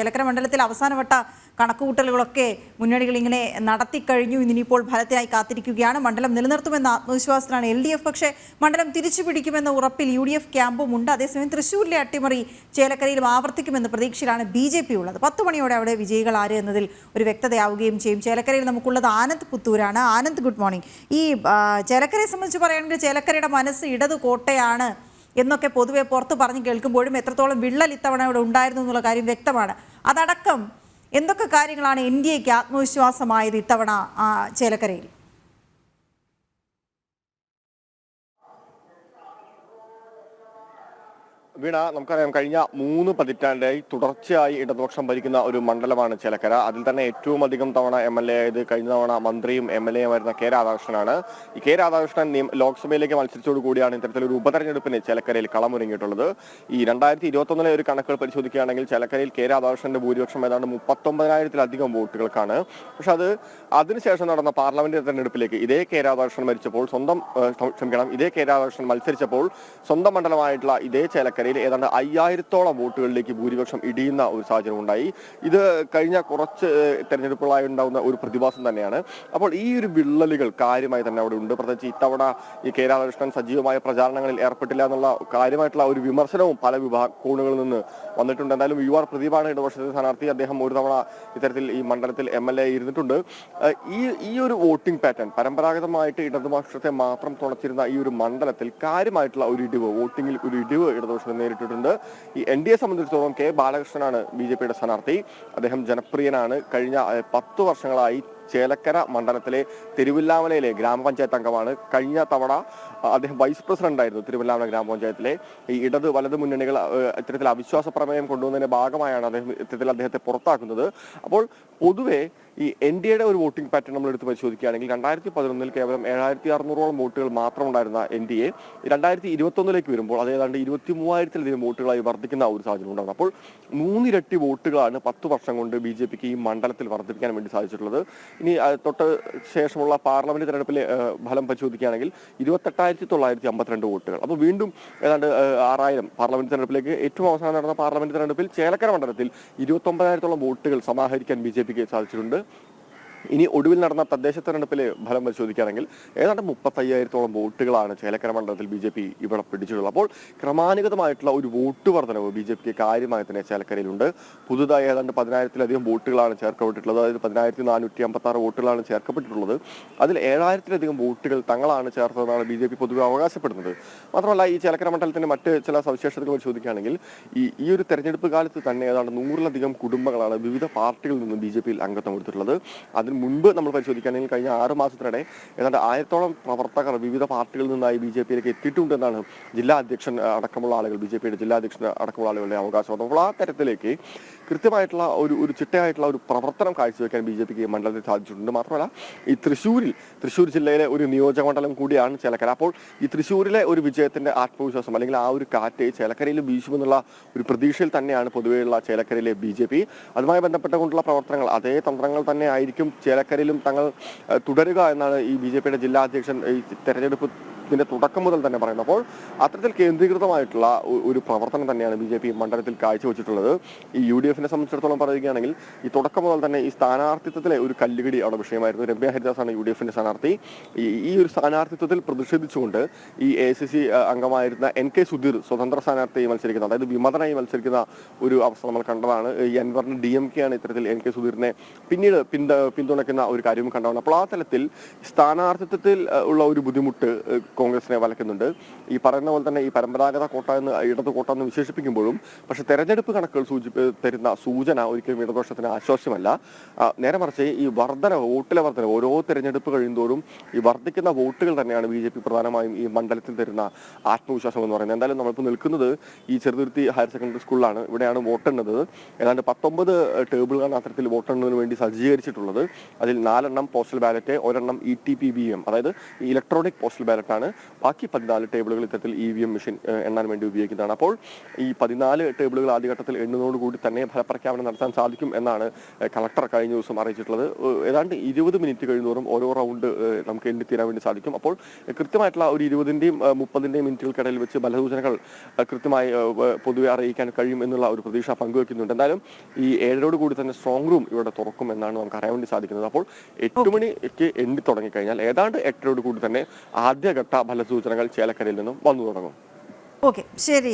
ചേലക്കര മണ്ഡലത്തിൽ അവസാനവട്ട കണക്കുകൂട്ടലുകളൊക്കെ മുന്നണികൾ ഇങ്ങനെ നടത്തിക്കഴിഞ്ഞു ഇനിയിപ്പോൾ ഫലത്തിനായി കാത്തിരിക്കുകയാണ്. മണ്ഡലം നിലനിർത്തുമെന്ന ആത്മവിശ്വാസത്തിലാണ് എൽ ഡി എഫ്. പക്ഷേ മണ്ഡലം തിരിച്ചു പിടിക്കുമെന്ന ഉറപ്പിൽ യു ഡി എഫ് ക്യാമ്പും ഉണ്ട് അതേസമയം തൃശ്ശൂരിലെ അട്ടിമറി ചേലക്കരയിലും ആവർത്തിക്കുമെന്ന പ്രതീക്ഷയിലാണ് ബി ജെ പി ഉള്ളത്. പത്ത് മണിയോടെ അവിടെ വിജയികൾ ആര് എന്നതിൽ ഒരു വ്യക്തതയാവുകയും ചെയ്യും. ചേലക്കരയിൽ നമുക്കുള്ളത് ആനന്ദ് പുത്തൂരാണ്. Anand good morning. ഈ ചേലക്കരയെ സംബന്ധിച്ച് പറയുകയാണെങ്കിൽ ചേലക്കരയുടെ മനസ്സ് ഇടത് കോട്ടയാണ് എന്നൊക്കെ പൊതുവെ പുറത്ത് പറഞ്ഞ് കേൾക്കുമ്പോഴും എത്രത്തോളം വിള്ളൽ ഇത്തവണ ഇവിടെ ഉണ്ടായിരുന്നു എന്നുള്ള കാര്യം വ്യക്തമാണ്. അതടക്കം എന്തൊക്കെ കാര്യങ്ങളാണ് എൻ ഡി എക്ക് ആത്മവിശ്വാസമായത് ഇത്തവണ ചേലക്കരയിൽ? വീണ നമുക്കറിയാം കഴിഞ്ഞ മൂന്ന് പതിറ്റാണ്ടായി തുടർച്ചയായി ഇടതുപക്ഷം ഭരിക്കുന്ന ഒരു മണ്ഡലമാണ് ചേലക്കര. അതിൽ തന്നെ ഏറ്റവും അധികം തവണ എം എൽ എ ആയത് കഴിഞ്ഞ തവണ മന്ത്രിയും എം എൽ എയും ആയിരുന്ന കെ രാധാകൃഷ്ണനാണ്. ഈ കെ രാധാകൃഷ്ണൻ ലോക്സഭയിലേക്ക് മത്സരിച്ചോട് കൂടിയാണ് ഇത്തരത്തിലൊരു ഉപതെരഞ്ഞെടുപ്പിന് ചേലക്കരയിൽ കളമൊരുങ്ങിയിട്ടുള്ളത്. ഈ രണ്ടായിരത്തി ഇരുപത്തി ഒന്നിലെ ഒരു കണക്കുകൾ പരിശോധിക്കുകയാണെങ്കിൽ ചേലക്കരയിൽ കെ രാധാകൃഷ്ണന്റെ ഭൂരിപക്ഷം ഏതാണ്ട് മുപ്പത്തൊമ്പതിനായിരത്തിലധികം വോട്ടുകൾക്കാണ്. പക്ഷെ അത് അതിനുശേഷം നടന്ന പാർലമെന്റ് തെരഞ്ഞെടുപ്പിലേക്ക് ഇതേ കെ രാധാകൃഷ്ണൻ മരിച്ചപ്പോൾ സ്വന്തം ക്ഷമിക്കണം ഇതേ കെ രാധാകൃഷ്ണൻ മത്സരിച്ചപ്പോൾ സ്വന്തം മണ്ഡലമായിട്ടുള്ള ഇതേ ചേലക്കരയിൽ ഏതാണ്ട് അയ്യായിരത്തോളം വോട്ടുകളിലേക്ക് ഭൂരിപക്ഷം ഇടിയുന്ന ഒരു സാഹചര്യം ഉണ്ടായി ഇത് കഴിഞ്ഞ കുറച്ച് തെരഞ്ഞെടുപ്പുകളായി ഉണ്ടാകുന്ന ഒരു പ്രതിഭാസം തന്നെയാണ്. അപ്പോൾ ഈ ഒരു വിള്ളലുകൾ കാര്യമായി തന്നെ അവിടെ ഉണ്ട്. പ്രത്യേകിച്ച് ഇത്തവണ ഈ കെ രാധാകൃഷ്ണൻ സജീവമായ പ്രചാരണങ്ങളിൽ ഏർപ്പെട്ടില്ല എന്നുള്ള കാര്യമായിട്ടുള്ള ഒരു വിമർശനവും പല വിഭാഗ കോണുകളിൽ നിന്ന് വന്നിട്ടുണ്ട്. എന്തായാലും യു ആർ പ്രദീപാണ് ഇടതുപക്ഷത്തെ സ്ഥാനാർത്ഥി. അദ്ദേഹം ഒരു തവണ ഇത്തരത്തിൽ ഈ മണ്ഡലത്തിൽ എം എൽ എ ഇരുന്നിട്ടുണ്ട്. ഈ ഈ ഒരു വോട്ടിംഗ് പാറ്റേൺ പരമ്പരാഗതമായിട്ട് ഇടതുപക്ഷത്തെ മാത്രം തുണച്ചിരുന്ന ഈ ഒരു മണ്ഡലത്തിൽ കാര്യമായിട്ടുള്ള ഒരു ഇടിവ് വോട്ടിംഗിൽ ഒരു ഇടിവ് ഇടതുപക്ഷം നേരിട്ടിട്ടുണ്ട്. ഈ എൻ ഡി എ സംബന്ധിച്ചിടത്തോളം കെ ബാലകൃഷ്ണനാണ് ബി ജെ പിയുടെ സ്ഥാനാർത്ഥി. അദ്ദേഹം ജനപ്രിയനാണ്. കഴിഞ്ഞ പത്ത് വർഷങ്ങളായി ചേലക്കര മണ്ഡലത്തിലെ തിരുവില്ലാമലയിലെ ഗ്രാമപഞ്ചായത്ത് അംഗമാണ്. കഴിഞ്ഞ തവണ അദ്ദേഹം വൈസ് പ്രസിഡന്റ് ആയിരുന്നു തിരുവല്ലാമല ഗ്രാമപഞ്ചായത്തിലെ. ഈ ഇടത് വലത് മുന്നണികൾ ഇത്തരത്തിൽ അവിശ്വാസ പ്രമേയം കൊണ്ടുവന്നതിന്റെ ഭാഗമായാണ് അദ്ദേഹം ഇത്തരത്തിൽ അദ്ദേഹത്തെ പുറത്താക്കുന്നത്. അപ്പോൾ പൊതുവെ ഈ എൻ ഡി എയുടെ ഒരു വോട്ടിംഗ് പാറ്റേൺ നമ്മൾ എടുത്ത് പരിശോധിക്കുകയാണെങ്കിൽ രണ്ടായിരത്തി പതിനൊന്നിൽ കേവലം ഏഴായിരത്തി അറുന്നൂറോളം വോട്ടുകൾ മാത്രം ഉണ്ടായിരുന്ന എൻ ഡി എ രണ്ടായിരത്തി ഇരുപത്തൊന്നിലേക്ക് വരുമ്പോൾ അത് ഏതാണ്ട് ഇരുപത്തി മൂവായിരത്തിലധികം വോട്ടുകളായി വർദ്ധിക്കുന്ന ഒരു സാഹചര്യം ഉണ്ടായിരുന്നു അപ്പോൾ മൂന്നിരട്ടി വോട്ടുകളാണ് പത്ത് വർഷം കൊണ്ട് ബി ജെ പിക്ക് ഈ മണ്ഡലത്തിൽ വർദ്ധിപ്പിക്കാൻ വേണ്ടി സാധിച്ചിട്ടുള്ളത്. ഇനി തൊട്ട് ശേഷമുള്ള പാർലമെന്റ് തെരഞ്ഞെടുപ്പിലെ ഫലം പരിശോധിക്കുകയാണെങ്കിൽ ഇരുപത്തെട്ടായിരത്തി തൊള്ളായിരത്തി അമ്പത്തിരണ്ട് വോട്ടുകൾ. അപ്പോൾ വീണ്ടും ഏതാണ്ട് ആറായിരം പാർലമെന്റ് തെരഞ്ഞെടുപ്പിലേക്ക് ഏറ്റവും അവസാനം നടന്ന പാർലമെന്റ് തെരഞ്ഞെടുപ്പിൽ ചേലക്കര മണ്ഡലത്തിൽ ഇരുപത്തൊമ്പതിനായിരത്തോളം വോട്ടുകൾ സമാഹരിക്കാൻ ബി ജെ പിക്ക് സാധിച്ചിട്ടുണ്ട്. ഇനി ഒടുവിൽ നടന്ന തദ്ദേശ തെരഞ്ഞെടുപ്പിലെ ഫലം പരിശോധിക്കുകയാണെങ്കിൽ ഏതാണ്ട് മുപ്പത്തയ്യായിരത്തോളം വോട്ടുകളാണ് ചേലക്കര മണ്ഡലത്തിൽ ബി ജെ പി ഇവിടെ പിടിച്ചിട്ടുള്ളത്. അപ്പോൾ ക്രമാനുഗതമായിട്ടുള്ള ഒരു വോട്ട് വർധനവ് ബി ജെ പിക്ക് കാര്യമായി തന്നെ ചേലക്കരയിലുണ്ട്. പുതുതായി ഏതാണ്ട് പതിനായിരത്തിലധികം വോട്ടുകളാണ് ചേർക്കപ്പെട്ടിട്ടുള്ളത്. അതായത് പതിനായിരത്തി നാനൂറ്റി അമ്പത്തി ആറ് വോട്ടുകളാണ് ചേർക്കപ്പെട്ടിട്ടുള്ളത്. അതിൽ ഏഴായിരത്തിലധികം വോട്ടുകൾ തങ്ങളാണ് ചേർത്തതെന്നാണ് ബി ജെ പി പൊതുവെ അവകാശപ്പെടുന്നത്. മാത്രമല്ല ഈ ചേലക്കര മണ്ഡലത്തിന്റെ മറ്റ് ചില സവിശേഷതകൾ പരിശോധിക്കുകയാണെങ്കിൽ ഈ ഈ ഒരു തെരഞ്ഞെടുപ്പ് കാലത്ത് തന്നെ ഏതാണ്ട് നൂറിലധികം കുടുംബങ്ങളാണ് വിവിധ പാർട്ടികളിൽ നിന്നും ബി ജെ പിയിൽ അംഗത്വം എടുത്തിട്ടുള്ളത്. അതിന് മുൻപ് നമ്മൾ പരിശോധിക്കുകയാണെങ്കിൽ കഴിഞ്ഞ ആറ് മാസത്തിനിടെ ഏതാണ്ട് ആയിരത്തോളം പ്രവർത്തകർ വിവിധ പാർട്ടികളിൽ നിന്നായി ബി ജെ പിയിലേക്ക് എത്തിയിട്ടുണ്ടെന്നാണ് ജില്ലാ അധ്യക്ഷൻ അടക്കമുള്ള ആളുകൾ ബി ജെ പിയുടെ ജില്ലാ അധ്യക്ഷൻ അടക്കമുള്ള ആളുകളുടെ അവകാശം. അപ്പോൾ ആ തരത്തിലേക്ക് കൃത്യമായിട്ടുള്ള ഒരു ഒരു ചിട്ടയായിട്ടുള്ള ഒരു പ്രവർത്തനം കാഴ്ചവെക്കാൻ ബി ജെ പിക്ക് മണ്ഡലത്തിൽ സാധിച്ചിട്ടുണ്ട്. മാത്രമല്ല ഈ തൃശ്ശൂരിൽ തൃശ്ശൂർ ജില്ലയിലെ ഒരു നിയോജക മണ്ഡലം കൂടിയാണ് ചേലക്കര. അപ്പോൾ ഈ തൃശ്ശൂരിലെ ഒരു വിജയത്തിന്റെ ആത്മവിശ്വാസം അല്ലെങ്കിൽ ആ ഒരു കാറ്റ് ചേലക്കരയിൽ വീശുമെന്നുള്ള ഒരു പ്രതീക്ഷയിൽ തന്നെയാണ് പൊതുവെയുള്ള ചേലക്കരയിലെ ബി ജെ പി. അതുമായി ബന്ധപ്പെട്ടുകൊണ്ടുള്ള പ്രവർത്തനങ്ങൾ അതേ തന്ത്രങ്ങൾ തന്നെ ആയിരിക്കും ചേലക്കരയിലും തങ്ങൾ തുടരുക എന്നാണ് ഈ ബി ജില്ലാ അധ്യക്ഷൻ ഈ തെരഞ്ഞെടുപ്പ് ഇതിന്റെ തുടക്കം മുതൽ തന്നെ പറയുന്നത്. അപ്പോൾ അത്തരത്തിൽ കേന്ദ്രീകൃതമായിട്ടുള്ള ഒരു പ്രവർത്തനം തന്നെയാണ് ബി ജെ പി മണ്ഡലത്തിൽ കാഴ്ചവെച്ചിട്ടുള്ളത്. ഈ യു ഡി എഫിനെ സംബന്ധിച്ചിടത്തോളം പറയുകയാണെങ്കിൽ ഈ തുടക്കം മുതൽ തന്നെ ഈ സ്ഥാനാർത്ഥിത്വത്തിലെ ഒരു കല്ലുകടി അവിടെ വിഷയമായിരുന്നു. രമ്യ ഹരിദാസാണ് യു ഡി എഫിന്റെ സ്ഥാനാർത്ഥി. ഈ ഒരു സ്ഥാനാർത്ഥിത്വത്തിൽ പ്രതിഷേധിച്ചുകൊണ്ട് ഈ എ സി സി അംഗമായിരുന്ന എൻ കെ സുധീർ സ്വതന്ത്ര സ്ഥാനാർത്ഥിയായി മത്സരിക്കുന്ന അതായത് വിമതനായി മത്സരിക്കുന്ന ഒരു അവസ്ഥ നമ്മൾ കണ്ടതാണ്. ഈ അൻവറിന് ഡി എം കെ ആണ് ഇത്തരത്തിൽ എൻ കെ സുധീറിനെ പിന്നീട് പിന്ത പിന്തുണയ്ക്കുന്ന ഒരു കാര്യവും കണ്ടതാണ്. അപ്പോൾ ആ തലത്തിൽ സ്ഥാനാർത്ഥിത്വത്തിൽ ഉള്ള ഒരു ബുദ്ധിമുട്ട് കോൺഗ്രസിനെ വലക്കുന്നുണ്ട് ഈ പറയുന്ന പോലെ തന്നെ ഈ പരമ്പരാഗത കോട്ട എന്ന് ഇടത് കോട്ട എന്ന് വിശേഷിപ്പിക്കുമ്പോഴും പക്ഷെ തെരഞ്ഞെടുപ്പ് കണക്കുകൾ സൂചി തരുന്ന സൂചന ഒരിക്കലും ഇടതുപക്ഷത്തിന് ആശ്വാസമല്ല ആ, നേരെ മറിച്ച് ഈ വർധന വോട്ടിലെ വർധന ഓരോ തെരഞ്ഞെടുപ്പ് കഴിയുന്തോറും ഈ വർദ്ധിക്കുന്ന വോട്ടുകൾ തന്നെയാണ് ബി ജെ പി പ്രധാനമായും ഈ മണ്ഡലത്തിൽ തരുന്ന ആത്മവിശ്വാസം എന്ന് പറയുന്നത്. എന്തായാലും നമ്മളിപ്പോൾ നിൽക്കുന്നത് ഈ ചെറുതുരുത്തി ഹയർ സെക്കൻഡറി സ്കൂളിലാണ്. ഇവിടെയാണ് വോട്ടെണ്ണത് ഏതാണ്ട് പത്തൊമ്പത് ടേബിളുകളാണ് അത്തരത്തിൽ വോട്ടെണ്ണതിന് വേണ്ടി സജ്ജീകരിച്ചിട്ടുള്ളത്. അതിൽ നാലെണ്ണം പോസ്റ്റൽ ബാലറ്റ് ഒരെണ്ണം E T P B M അതായത് ഇലക്ട്രോണിക് പോസ്റ്റൽ ബാലറ്റ് ആണ്. ബാക്കി പതിനാല് ടേബിളുകൾ ഇത്തരത്തിൽ ഇ വി എം മെഷീൻ എണ്ണാൻ വേണ്ടി ഉപയോഗിക്കുന്നതാണ്. അപ്പോൾ ഈ പതിനാല് ടേബിളുകൾ ആദ്യഘട്ടത്തിൽ എണ്ണുന്നതോടുകൂടി തന്നെ ഫലപ്രഖ്യാപനം നടത്താൻ സാധിക്കും എന്നാണ് കളക്ടർ കഴിഞ്ഞ ദിവസം അറിയിച്ചിട്ടുള്ളത്. ഏതാണ്ട് ഇരുപത് മിനിറ്റ് കഴിയുന്നതോറും ഓരോ റൗണ്ട് നമുക്ക് എണ്ണിത്തീരാൻ വേണ്ടി സാധിക്കും. അപ്പോൾ കൃത്യമായിട്ടുള്ള ഒരു ഇരുപതിന്റെയും മുപ്പതിന്റെയും മിനിറ്റുകൾക്കിടയിൽ വെച്ച് ഫലസൂചനകൾ കൃത്യമായി പൊതുവെ അറിയിക്കാൻ കഴിയും എന്നുള്ള ഒരു പ്രതീക്ഷ പങ്കുവെക്കുന്നുണ്ട്. എന്തായാലും ഈ ഏഴരോട് കൂടി തന്നെ സ്ട്രോങ് റൂം ഇവിടെ തുറക്കും എന്നാണ് നമുക്ക് അറിയാൻ വേണ്ടി സാധിക്കുന്നത്. അപ്പോൾ എട്ട് മണിക്ക് എണ്ണി തുടങ്ങിക്കഴിഞ്ഞാൽ ഏതാണ്ട് എട്ടരോട് കൂടി തന്നെ ആദ്യഘട്ട നേരിട്ട ഫലസൂചനകൾ ചേലക്കരയിൽ നിന്നും വന്നു തുടങ്ങും. ഓക്കെ ശരി